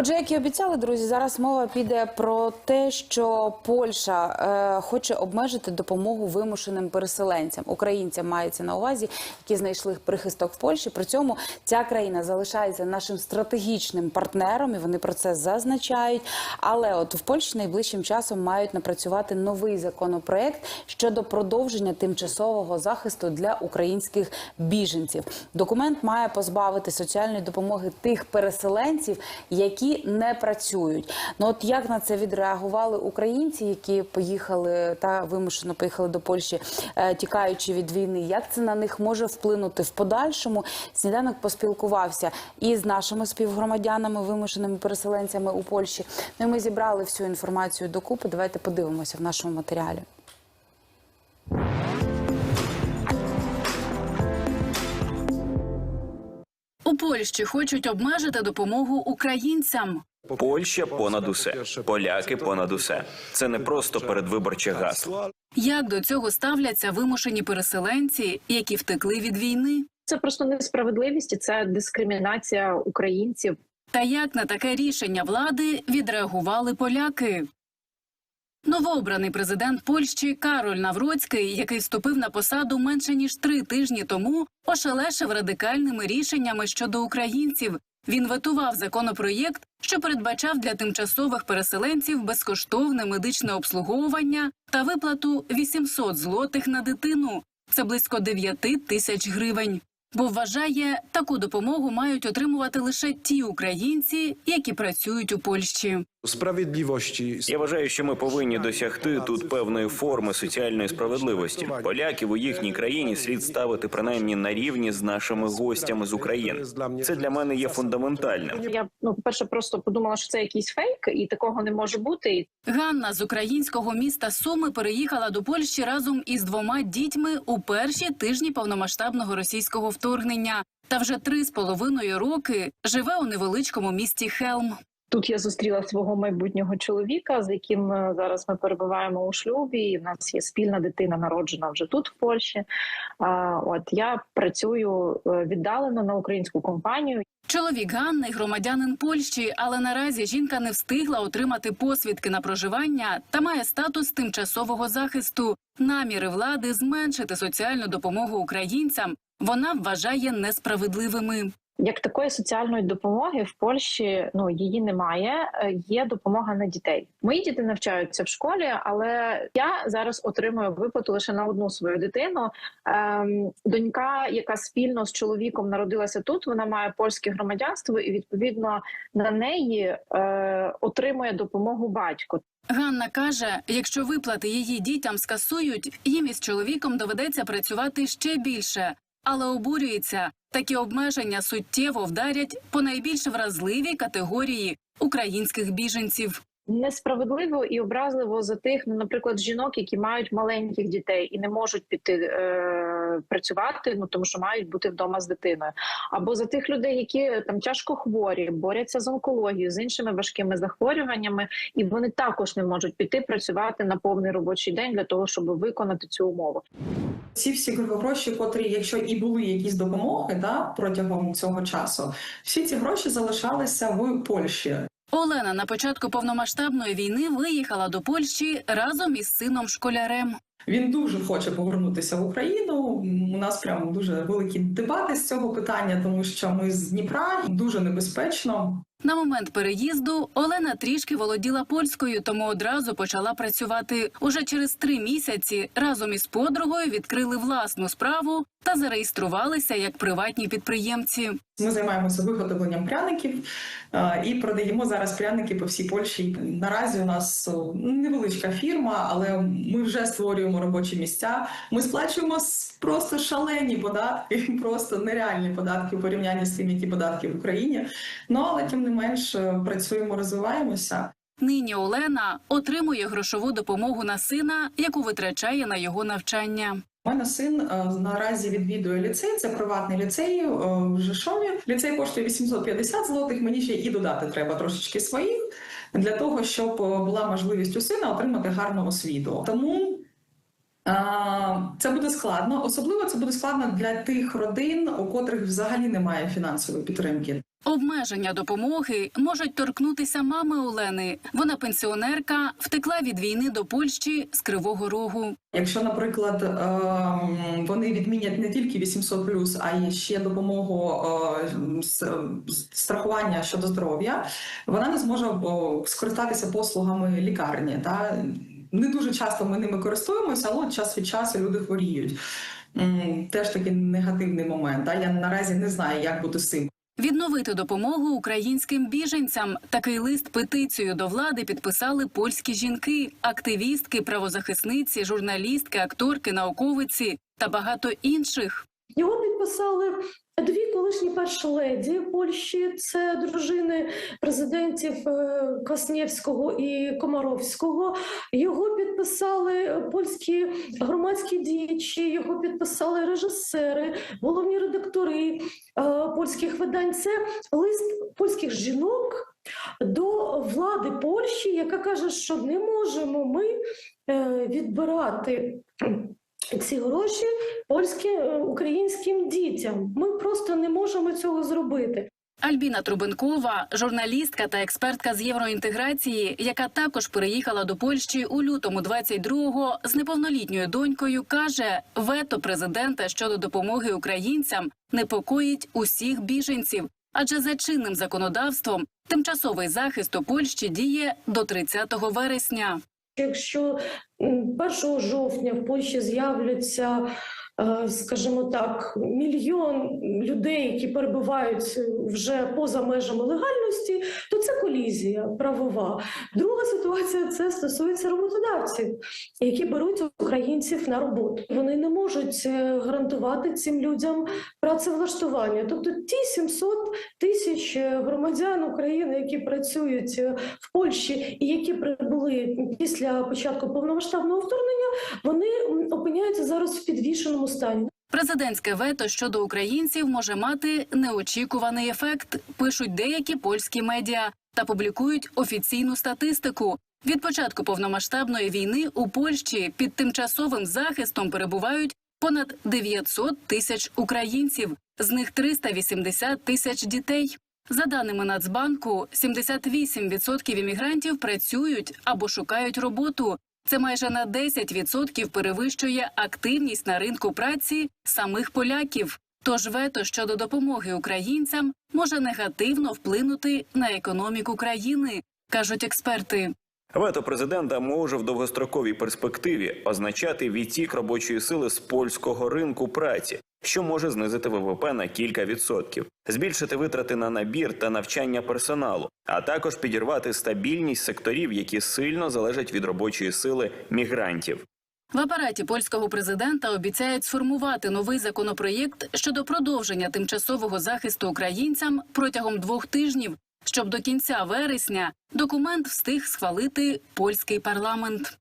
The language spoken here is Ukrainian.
Отже, як і обіцяли, друзі, зараз мова піде про те, що Польща е, хоче обмежити допомогу вимушеним переселенцям, українцям мається на увазі, які знайшли прихисток в Польщі. При цьому ця країна залишається нашим стратегічним партнером, і вони про це зазначають. Але от в Польщі найближчим часом мають напрацювати новий законопроект щодо продовження тимчасового захисту для українських біженців. Документ має позбавити соціальної допомоги тих переселенців, які не працюють. Ну от як на це відреагували українці, які поїхали та вимушено поїхали до Польщі, е, тікаючи від війни? Як це на них може вплинути в подальшому? Сніданок поспілкувався і з нашими співгромадянами, вимушеними переселенцями у Польщі. Ну і ми зібрали всю інформацію докупи. Давайте подивимося в нашому матеріалі. Польщі хочуть обмежити допомогу українцям. Польща понад усе, поляки понад усе. Це не просто передвиборче гасло. Як до цього ставляться вимушені переселенці, які втекли від війни? Це просто несправедливість і це дискримінація українців. Та як на таке рішення влади відреагували поляки? Новообраний президент Польщі Кароль Навроцький, який вступив на посаду менше ніж три тижні тому, ошелешив радикальними рішеннями щодо українців. Він ветував законопроєкт, що передбачав для тимчасових переселенців безкоштовне медичне обслуговування та виплату 800 злотих на дитину. Це близько 9 тисяч гривень. Бо вважає, таку допомогу мають отримувати лише ті українці, які працюють у Польщі. Справедливості Я вважаю, що ми повинні досягти тут певної форми соціальної справедливості. Поляків у їхній країні слід ставити принаймні на рівні з нашими гостями з України. Це для мене є фундаментальним. Я ну, по перше, просто подумала, що це якийсь фейк, і такого не може бути. Ганна з українського міста Суми переїхала до Польщі разом із двома дітьми у перші тижні повномасштабного російського вторгнення. Та вже три з половиною роки живе у невеличкому місті Хелм. Тут я зустріла свого майбутнього чоловіка, з яким е, зараз ми перебуваємо у шлюбі. І в нас є спільна дитина, народжена вже тут, в Польщі. От я працюю е, віддалено на українську компанію. Чоловік Ганни громадянин Польщі, але наразі жінка не встигла отримати посвідки на проживання та має статус тимчасового захисту. Наміри влади зменшити соціальну допомогу українцям вона вважає несправедливими. Як такої соціальної допомоги в Польщі ну її немає. Е, Є допомога на дітей. Мої діти навчаються в школі, але я зараз отримую виплату лише на одну свою дитину. Ем, донька, яка спільно з чоловіком народилася тут, вона має польське громадянство, і відповідно на неї е, отримує допомогу батько. Ганна каже: якщо виплати її дітям скасують, їм із чоловіком доведеться працювати ще більше, але обурюється, такі обмеження суттєво вдарять по найбільш вразливій категорії українських біженців. Несправедливо і образливо за тих, ну, наприклад, жінок, які мають маленьких дітей і не можуть піти е, працювати, ну тому що мають бути вдома з дитиною, або за тих людей, які там тяжко хворі, борються з онкологією, з іншими важкими захворюваннями, і вони також не можуть піти працювати на повний робочий день для того, щоб виконати цю умову. Ці всі гроші, котрі, якщо і були якісь допомоги да, протягом цього часу, всі ці гроші залишалися в Польщі. Олена на початку повномасштабної війни виїхала до Польщі разом із сином школярем. Він дуже хоче повернутися в Україну. У нас прям дуже великі дебати з цього питання, тому що ми з Дніпра дуже небезпечно. На момент переїзду Олена трішки володіла польською, тому одразу почала працювати. Уже через три місяці разом із подругою відкрили власну справу та зареєструвалися як приватні підприємці. Ми займаємося виготовленням пряників е, і продаємо зараз пряники по всій Польщі. Наразі у нас невеличка фірма, але ми вже створюємо робочі місця. Ми сплачуємо просто шалені податки, просто нереальні податки у порівнянні з тим, які податки в Україні. Ну але тим не менш е, працюємо, розвиваємося. Нині Олена отримує грошову допомогу на сина, яку витрачає на його навчання. У мене син е, наразі відвідує ліцей. Це приватний ліцей е, в Жешові. Ліцей коштує 850 злотих. Мені ще і додати треба трошечки своїх для того, щоб була можливість у сина отримати гарну освіту. Тому Це буде складно, особливо це буде складно для тих родин, у котрих взагалі немає фінансової підтримки. Обмеження допомоги можуть торкнутися мами Олени. Вона пенсіонерка, втекла від війни до Польщі з Кривого Рогу. Якщо, наприклад, ем, вони відмінять не тільки 800+, а й ще допомогу е, з- страхування щодо здоров'я, вона не зможе скористатися послугами лікарні. Та не дуже часто ми ними користуємося, але час від часу люди хворіють. Теж такий негативний момент. Та я наразі не знаю, як бути з цим. Відновити допомогу українським біженцям. Такий лист петицію до влади підписали польські жінки, активістки, правозахисниці, журналістки, акторки, науковиці та багато інших. Його підписали дві колишні перші леді Польщі. Це дружини президентів е, Кваснєвського і Комаровського. Його підписали польські громадські діячі, його підписали режисери, головні редактори е, польських видань. Це лист польських жінок. До влади Польщі, яка каже, що не можемо ми е, відбирати ці гроші польським е, українським дітям. Ми просто не можемо цього зробити. Альбіна Трубенкова, журналістка та експертка з євроінтеграції, яка також переїхала до Польщі у лютому 22-го з неповнолітньою донькою, каже: вето президента щодо допомоги українцям непокоїть усіх біженців, адже за чинним законодавством тимчасовий захист у Польщі діє до 30 вересня. Якщо м, 1 жовтня в Польщі з'являться, скажімо так, мільйон людей, які перебувають вже поза межами легальності, то це колізія правова. Друга ситуація це стосується роботодавців, які беруть українців на роботу. Вони не можуть е, гарантувати цим людям працевлаштування. Тобто ті 700 тисяч е, громадян України, які працюють е, в Польщі і які прибули після початку повномасштабного вторгнення, вони опиняються зараз в підвішеному стані. Президентське вето щодо українців може мати неочікуваний ефект. Пишуть деякі польські медіа та публікують офіційну статистику. Від початку повномасштабної війни у Польщі під тимчасовим захистом перебувають понад 900 тисяч українців, з них 380 тисяч дітей. За даними Нацбанку, 78% іммігрантів працюють або шукають роботу. Це майже на 10% перевищує активність на ринку праці самих поляків. Тож вето щодо допомоги українцям може негативно вплинути на економіку країни, кажуть експерти. Вето президента може в довгостроковій перспективі означати відтік робочої сили з польського ринку праці, що може знизити ВВП на кілька відсотків, збільшити витрати на набір та навчання персоналу, а також підірвати стабільність секторів, які сильно залежать від робочої сили мігрантів. В апараті польського президента обіцяють сформувати новий законопроєкт щодо продовження тимчасового захисту українцям протягом двох тижнів, щоб до кінця вересня документ встиг схвалити польський парламент.